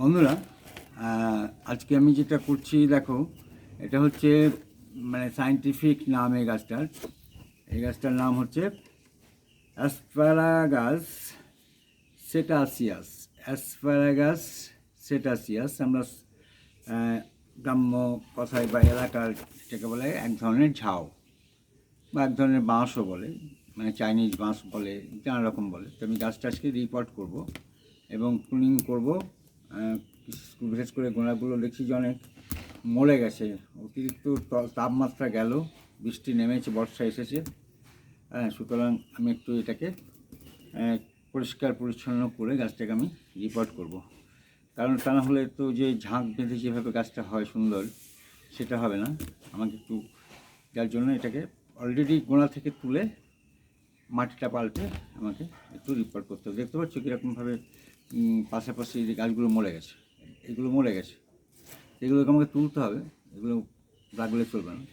বন্ধুরা আজকে আমি যেটা করছি, দেখো, এটা হচ্ছে মানে সাইন্টিফিক নাম এই গাছটার। এই গাছটার নাম হচ্ছে অ্যাসপ্যারাগাস সেটাসিয়াস অ্যাসপ্যারাগাস সেটাসিয়াস আমরা গ্রাম্য কথায় বা এলাকার যেটাকে বলে এক ধরনের ঝাউ বা এক ধরনের বাঁশও বলে মানে চাইনিজ বাঁশ বলে নানা রকম বলে। তো আমি গাছটা আজকে রিপোর্ট করব এবং ক্লিনিং করব। বিশেষ করে গোড়াগুলো দেখছি যে অনেক মরে গেছে। অতিরিক্ত তাপমাত্রা গেল, বৃষ্টি নেমেছে, বর্ষা এসেছে। হ্যাঁ সুতরাং আমি একটু এটাকে পরিষ্কার পরিচ্ছন্ন করে গাছটাকে আমি রিপোর্ট করব। কারণ তা না হলে তো যে ঝাঁক বেঁধে যেভাবে গাছটা হয় সুন্দর, সেটা হবে না। আমাকে একটু যার জন্য এটাকে অলরেডি গোড়া থেকে তুলে মাটিটা পাল্টে আমাকে একটু রিপোর্ট করতে হবে। দেখতে পাচ্ছ কীরকমভাবে পাশাপাশি যে গাছগুলো মরে গেছে, এগুলো মরে গেছে, এগুলোকে আমাকে তুলতে হবে, এগুলো রাখলে চলবে না।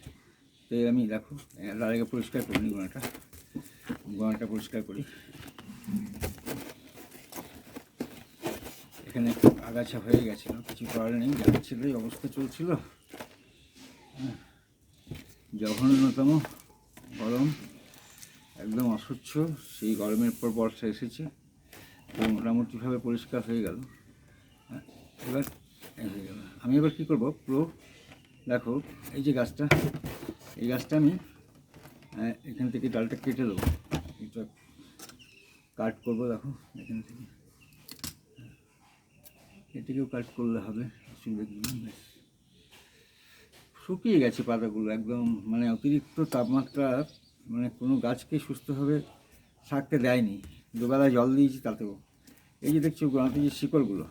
তো আমি দেখো তার আগে পরিষ্কার করি নি গোড়াটা গোড়াটা পরিষ্কার করি। এখানে আগাছা হয়ে গেছিল কিছু করার নেই যাচ্ছিল এই অবস্থা চলছিল। হ্যাঁ। জঘন্যতম গরম, একদম অসহ্য সেই গরমের পর বর্ষা এসেছে। তো মোটামুটিভাবে পরিষ্কার হয়ে গেল। হ্যাঁ, এবার হয়ে গেল আমি এবার কী করব? পুরো দেখো এই যে গাছটা এই গাছটা আমি এখান থেকে ডালটা কেটে দেবো। এটা কাট করব দেখো এখান থেকে। এটাকেও কাট করলে হবে অসুবিধা শুকিয়ে গেছে পাতাগুলো একদম মানে অতিরিক্ত তাপমাত্রা মানে কোনো গাছকে সুস্থভাবে থাকতে দেয়নি। দুবেলা জল দিয়েছি তাতেও এই যে দেখছ গোড়াতে যে শিকড়গুলো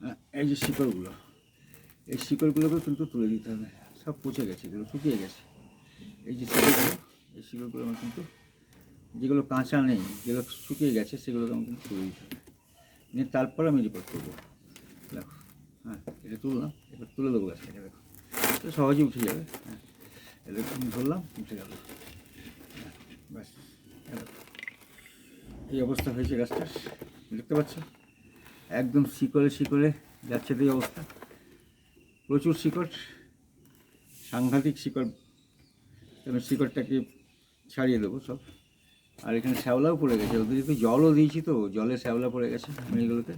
হ্যাঁ, এই যে শিকড়গুলো এই শিকড়গুলোকে কিন্তু তুলে দিতে হবে। সব পচে গেছে এগুলো শুকিয়ে গেছে। এই যে শিকড়গুলো এই শিকড়গুলো আমার কিন্তু যেগুলো কাঁচা নেই যেগুলো শুকিয়ে গেছে সেগুলোকে আমি কিন্তু তুলে দিতে হবে। নিয়ে তারপর আমি রিপোর্ট করব। দেখো হ্যাঁ এটা তুললাম এবার তুলে দেবো গাছটাকে দেখো। তো সহজেই উঠে যাবে হ্যাঁ। এটা আমি ধরলাম উঠে গেল। হ্যাঁ, ব্যাস এই অবস্থা হয়েছে গাছটার দেখতে পাচ্ছ একদম শিকড়ে শিকড়ে যাচ্ছে তো এই অবস্থা। প্রচুর শিকড়, সাংঘাতিক শিকড়। আমি শিকড়টাকে ছাড়িয়ে দেবো সব। আর এখানে শ্যাওলাও পড়ে গেছে। অতিরিক্ত জলও দিয়েছি তো, জলে শ্যাওলা পড়ে গেছে। আমি এগুলোকে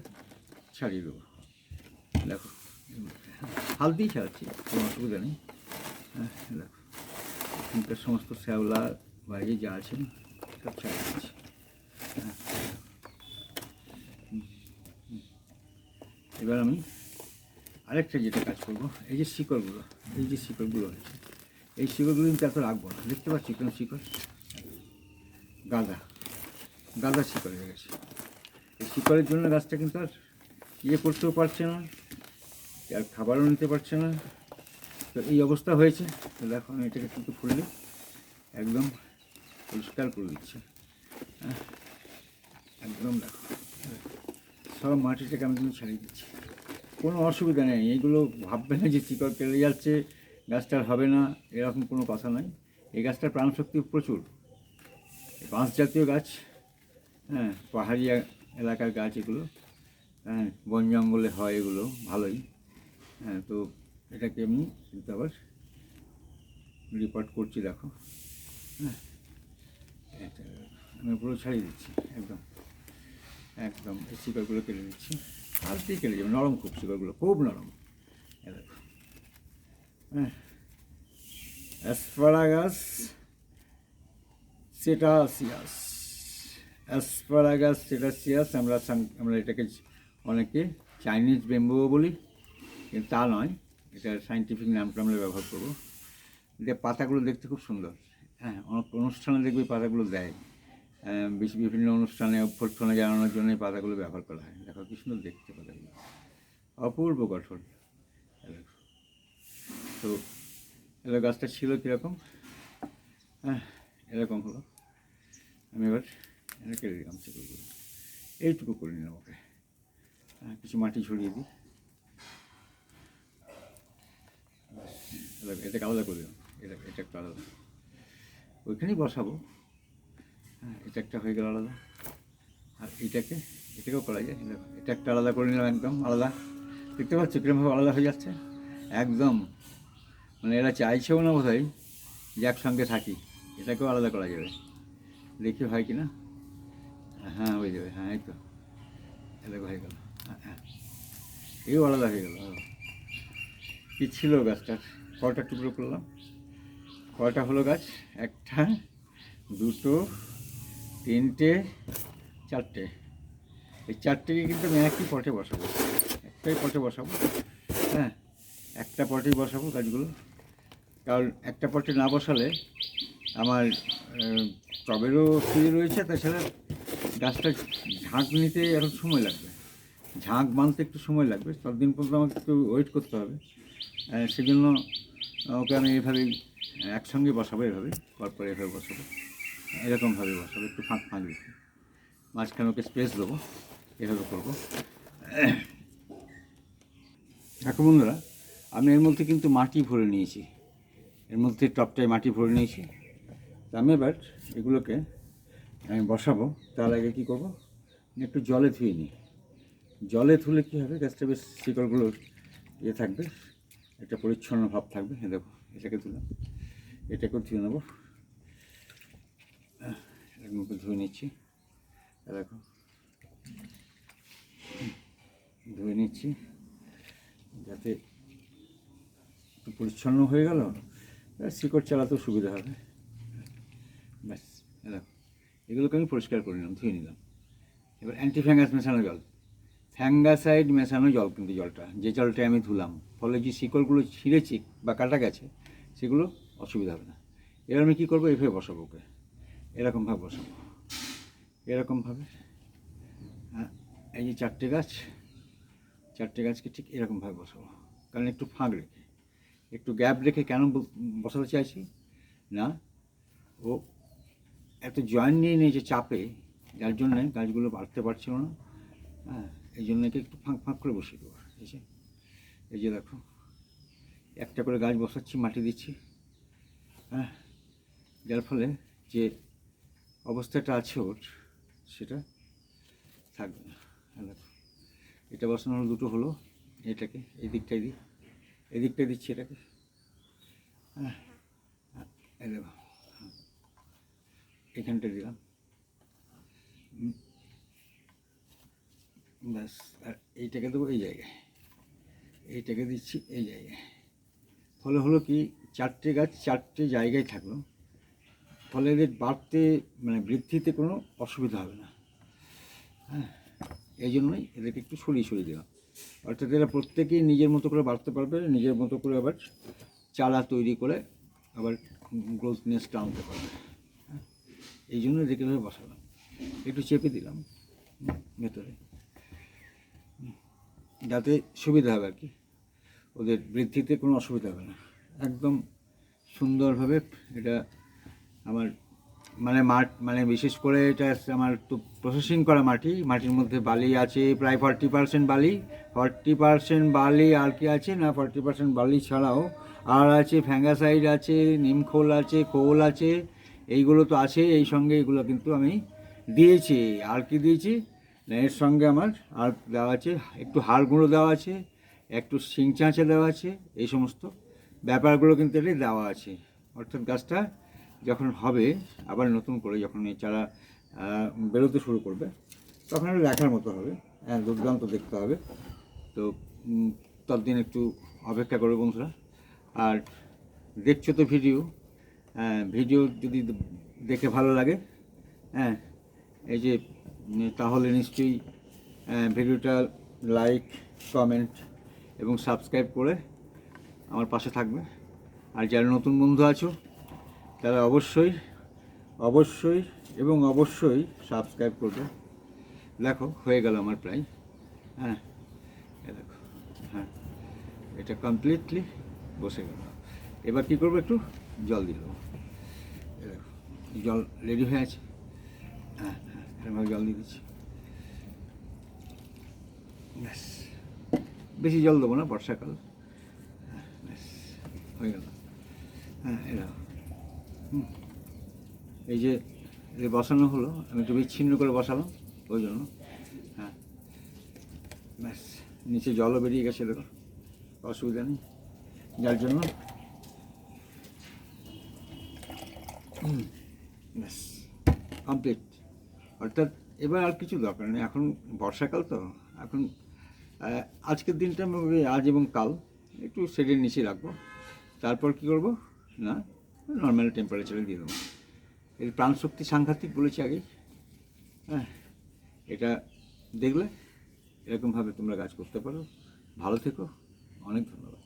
ছাড়িয়ে দেবো। দেখো দিয়ে ছাড়াচ্ছি, কোনো অসুবিধা নেই। হ্যাঁ দেখো, এখানকার সমস্ত শ্যাওলা বাইরে যা আছে, সব ছাড়িয়ে দিচ্ছি। এবার আমি আরেকটা যেটা কাজ করব, এই যে শিকড়গুলো, এই যে শিকড়গুলো হয়েছে এই শিকড়গুলো কিন্তু এত রাখব না। দেখতে পাচ্ছি কেন শিকড়? গাঁদা গাঁদা শিকড় হয়ে গেছে। এই শিকড়ের জন্য গাছটা কিন্তু আর ইয়ে করতেও পারছে না আর খাবারও নিতে পারছে না। তো এই অবস্থা হয়েছে। তো দেখো, আমি এটাকে কিন্তু খুললে একদম পরিষ্কার করে দিচ্ছে। হ্যাঁ একদম সব মাটিটাকে আমি কিন্তু ছাড়িয়ে দিচ্ছি। কোনো অসুবিধা নেই। এইগুলো ভাববে না যে শিকড় কেটে যাচ্ছে গাছটার হবে না, এরকম কোনো কথা নয় এই গাছটার প্রাণশক্তি প্রচুর। বাঁশ জাতীয় গাছ হ্যাঁ পাহাড়ি এলাকার গাছ এগুলো হ্যাঁ বন জঙ্গলে হয় এগুলো, ভালোই। হ্যাঁ তো এটাকে আমি কিন্তু আবার রিপোর্ট করছি, দেখো। হ্যাঁ আমি পুরো ছাড়িয়ে দিচ্ছি, একদম। একদম এই শিকড়গুলো কেটে দিচ্ছি হালতেই কেটে যাবে? নরম খুব শিকড়গুলো খুব নরম হ্যাঁ। অ্যাসপারাগাস, সেটাসিয়াস। অ্যাসপারাগাস, সেটাসিয়াস, আমরা আমরা এটাকে অনেকে চাইনিজ বেম্বুও বলি, কিন্তু তা নয়। এটার সাইন্টিফিক নামটা আমরা ব্যবহার করব। এটা পাতাগুলো দেখতে খুব সুন্দর। হ্যাঁ অনেক অনুষ্ঠানে দেখবে পাতাগুলো দেয়। বিভিন্ন অনুষ্ঠানে অভ্যর্থনা জানানোর জন্য এই পাতাগুলো ব্যবহার করা হয়। দেখো কি সুন্দর দেখতে পাতাগুলো। অপূর্ব গঠন। তো এবার গাছটা ছিল কীরকম? হ্যাঁ এরকম হলো। আমি এবার কেটে দিলাম সেগুলো এইটুকু করে নিলাম ওকে। হ্যাঁ কিছু মাটি ছড়িয়ে দিই। এটাকে আলাদা করে দিলাম এটা এটা একটা আলাদা। ওইখানেই বসাবো। হ্যাঁ এটা একটা হয়ে গেল আলাদা। আর এইটাকে এটাকেও করা যায়। এটা একটা আলাদা করে নিলাম একদম, আলাদা। দেখতে পাচ্ছ কীরকমভাবে আলাদা হয়ে যাচ্ছে? একদম মানে এরা চাইছেও না বোধহয় যে একসঙ্গে থাকি। এটাকেও আলাদা করা যাবে। দেখি হয় কি না হ্যাঁ হয়ে যাবে। হ্যাঁ এই তো। এলাকা হয়ে গেল। হ্যাঁ হ্যাঁ। এও আলাদা হয়ে গেল। কি ছিল গাছটার? কটা টুকরো করলাম? কটা হলো গাছ? একটা, দুটো তিনটে, চারটে। এই চারটেকে কিন্তু আমি একই পটে বসাবো। একটাই পটে বসাবো। হ্যাঁ একটা পটেই বসাবো গাছগুলো কারণ একটা পটে না বসালে আমার টবেরও ফ্রি রয়েছে, তাছাড়া গাছটা ঝাঁক নিতে এখন সময় লাগবে। ঝাঁক বাঁধতে একটু সময় লাগবে। ততদিন পর্যন্ত আমাকে একটু ওয়েট করতে হবে। সেজন্য ওকে আমি এইভাবেই একসঙ্গে বসাবো এভাবে পরপর এভাবে বসাবো। এরকমভাবে বসাবো একটু ফাঁক ফাঁক রেখে মাঝখানে ওকে স্পেস দেবো, এভাবে করব। দেখো বন্ধুরা, আমি এর মধ্যে কিন্তু মাটি ভরে নিয়েছি। এর মধ্যে টপটায় মাটি ভরে নিয়েছি। আমি এবার এগুলোকে আমি বসাবো। তার আগে কী করব? একটু জলে ধুয়ে নিই। জলে ধুলে কী হবে? গাছটা বেশ শিকড়গুলো ইয়ে থাকবে, একটা পরিচ্ছন্ন ভাব থাকবে। হ্যাঁ দেখো, এটাকে ধুলাম। এটাকেও ধুয়ে নেব। এরকম করে ধুয়ে নিচ্ছি। দেখো। ধুয়ে নিচ্ছি, যাতে একটু পরিচ্ছন্ন হয়ে গেল শিকড় চালাতেও সুবিধা হবে। ব্যাস দেখো। এগুলোকে আমি পরিষ্কার করে নিলাম, ধুয়ে নিলাম। এবার অ্যান্টি ফ্যাঙ্গাস মেশানো জল। ফ্যাঙ্গাসাইড মেশানো জল কিন্তু জলটা। যে জলটা আমি ধুলাম, ফলে যে শিকড়গুলো ছিঁড়েছি বা কাটা গেছে, সেগুলো অসুবিধা হবে না। এবার আমি কী করব? এভাবে বসাবো ওকে। এরকমভাবে বসাবো এরকমভাবে এই যে চারটে গাছ, চারটে গাছকে ঠিক এরকমভাবে বসাবো। কারণ একটু ফাঁক রেখে। একটু গ্যাপ রেখে কেন বসাতে চাইছি? না, ও এত জয়েন্ট নিয়ে নিয়েছে চাপে, যার জন্যে গাছগুলো বাড়তে পারছিল না। হ্যাঁ এই জন্য একে একটু ফাঁক ফাঁক করে বসিয়ে দেবো। এই এই যে দেখো, একটা করে গাছ বসাচ্ছি, মাটি দিচ্ছি। হ্যাঁ যার ফলে যে অবস্থাটা আছে ওর সেটা থাকবে না। হ্যাঁ দেখো। এটা বসানো দুটো হলো এটাকে এই দিকটাই দিই এই দিকটাই দিচ্ছি এটাকে। হ্যাঁ হ্যাঁ, দেখো। এখানটা দিলাম। ব্যাস আর এইটাকে দেবো এই জায়গায়। এইটাকে দিচ্ছি এই জায়গায়। ফলে হলো কি চারটে গাছ চারটে জায়গায় থাকল। ফলে এদের বাড়তে মানে বৃদ্ধিতে কোনো অসুবিধা হবে না। হ্যাঁ এই জন্যই এদেরকে একটু সরিয়ে সরিয়ে দেওয়া। অর্থাৎ এরা প্রত্যেকেই নিজের মতো করে বাড়তে পারবে, নিজের মতো করে আবার চারা তৈরি করে আবার গ্রোথনেসটা আনতে পারবে। হ্যাঁ এই জন্য এদেরকে বসালাম। একটু চেপে দিলাম ভেতরে। যাতে সুবিধা হবে আর কি। ওদের বৃদ্ধিতে কোনো অসুবিধা হবে না। একদম সুন্দরভাবে এটা আমার মানে মাঠ মানে বিশেষ করে এটা আমার তো প্রসেসিং করা মাটি, মাটির মধ্যে বালি আছে, প্রায় ফর্টি পার্সেন্ট বালি ফর্টি পার্সেন্ট বালি আর কি আছে না ফর্টি পার্সেন্ট বালি ছাড়াও আর আছে ফ্যাঙ্গাসাইড আছে নিমখোল আছে, খোল আছে, এইগুলো তো আছে, এই সঙ্গে এগুলো কিন্তু আমি দিয়েছি, আর কি দিয়েছি? এর সঙ্গে আমার আর দেওয়া আছে, একটু হাড় গুঁড়ো দেওয়া আছে, একটু শিং চাঁচা দেওয়া আছে, এই সমস্ত ব্যাপারগুলো কিন্তু এটি দেওয়া আছে। অর্থাৎ গাছটা যখন হবে, আবার নতুন করে যখন এই চারা বেরোতে শুরু করবে, তখন এটা দেখার মতো হবে হ্যাঁ দুর্দান্ত দেখতে হবে। তো ততদিন একটু অপেক্ষা করবে বন্ধুরা। আর দেখছ তো ভিডিও হ্যাঁ ভিডিও যদি দেখে ভালো লাগে হ্যাঁ এই যে তাহলে নিশ্চয়ই ভিডিওটা লাইক কমেন্ট এবং সাবস্ক্রাইব করে আমার পাশে থাকবে। আর যারা নতুন বন্ধু আছো তারা অবশ্যই অবশ্যই এবং অবশ্যই সাবস্ক্রাইব করবে। দেখো, হয়ে গেল আমার প্রায়। হ্যাঁ দেখো হ্যাঁ এটা কমপ্লিটলি বসে গেল। এবার কী করব একটু? জল দিয়ে দেবো। জল রেডি হয়ে আছে। হ্যাঁ হ্যাঁ জল দিয়ে দিচ্ছি। ব্যাস, বেশি জল দেবো না, বর্ষাকাল। হ্যাঁ ব্যাস, হয়ে গেল। হ্যাঁ এরকম। এই যে বসানো হলো, আমি একটু বিচ্ছিন্ন করে বসালাম, ওই জন্য। হ্যাঁ। ব্যাস, নিচে জলও বেরিয়ে গেছে দেখো, অসুবিধা নেই। যার জন্য। ব্যাস কমপ্লিট অর্থাৎ এবার আর কিছু দরকার নেই, এখন বর্ষাকাল তো, এখন আজকের দিনটা আমি আজ এবং কাল, একটু শেডের নিচে রাখব। তারপর কি করব? না নর্মাল টেম্পারেচারে দিয়ে দেবো। এর প্রাণশক্তি সাংঘাতিক বলেছি আগেই। হ্যাঁ এটা দেখলে এরকমভাবে তোমরা কাজ করতে পারো। ভালো থেকো। অনেক ধন্যবাদ।